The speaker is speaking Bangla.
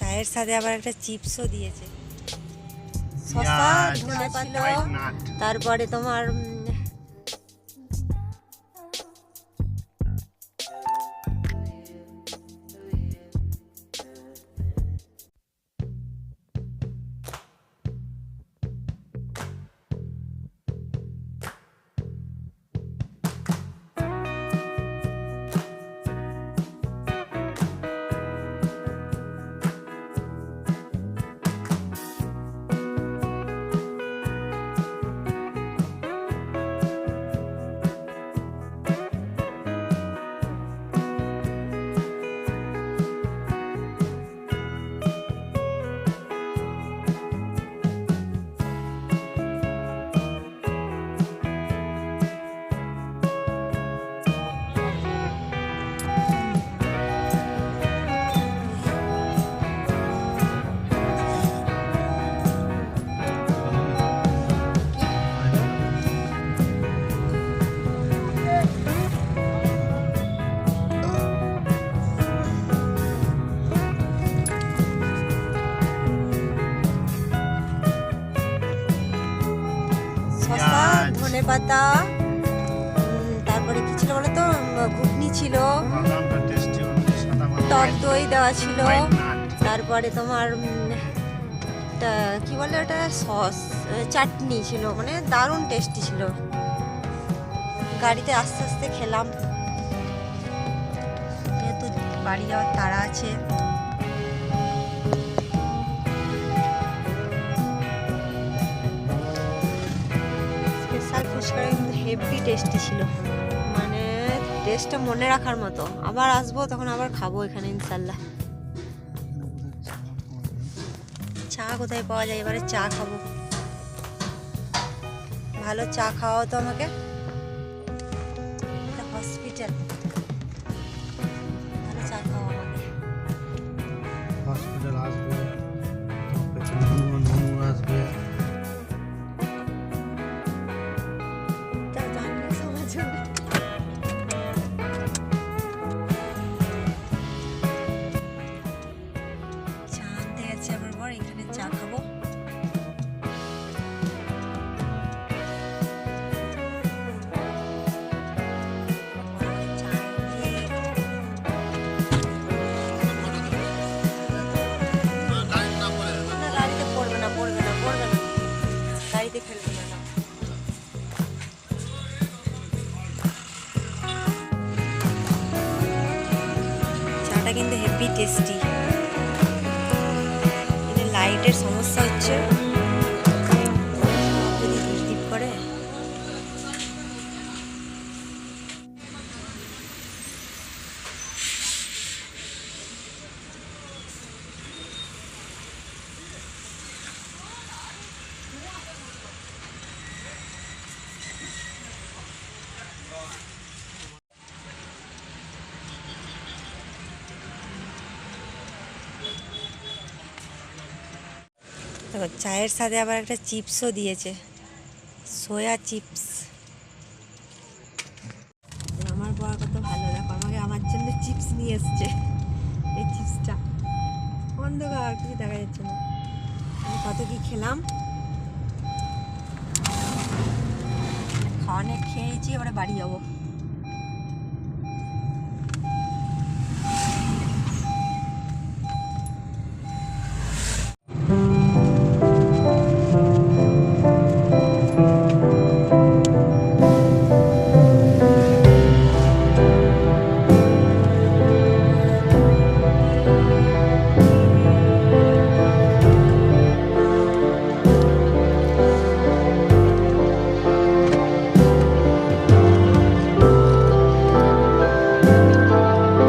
চায়ের সাথে আবার একটা চিপসও দিয়েছে। শসা ধনে ছিল তারপরে তোমার ধনে পাতা তারপরে কি ছিল বলো তো ঘুগনি ছিল। টক দই দেওয়া ছিল। তারপরে তোমার কি বলে ওটা? সস চাটনি ছিল। মানে দারুণ টেস্টি ছিল। গাড়িতে আস্তে আস্তে খেলাম। যেহেতু বাড়ি যাওয়ার তাড়া আছে। হেভি টেস্টি ছিল। মানে টেস্টটা মনে রাখার মতো। আবার আসব, তখন আবার খাব এখানে ইনশাল্লাহ চা কোথায় পাওয়া যায়? এবারে চা খাব। ভালো চা খাওয়াও তো আমাকে। হসপিটাল না না। চাটা কিন্তু heavy tasty. Nedir sana saçı? দেখো, চায়ের সাথে আবার একটা চিপসও দিয়েছে। Soya chips. আমার বড় কত ভালো, দেখো, আমাকে আমার জন্য চিপস নিয়ে এসছে। এই চিপসটা। অন্ধকার কিছু দেখা যাচ্ছে না। আমি কত কি খেলাম? খাওয়ানে খেয়েছি, এবারে বাড়ি যাব।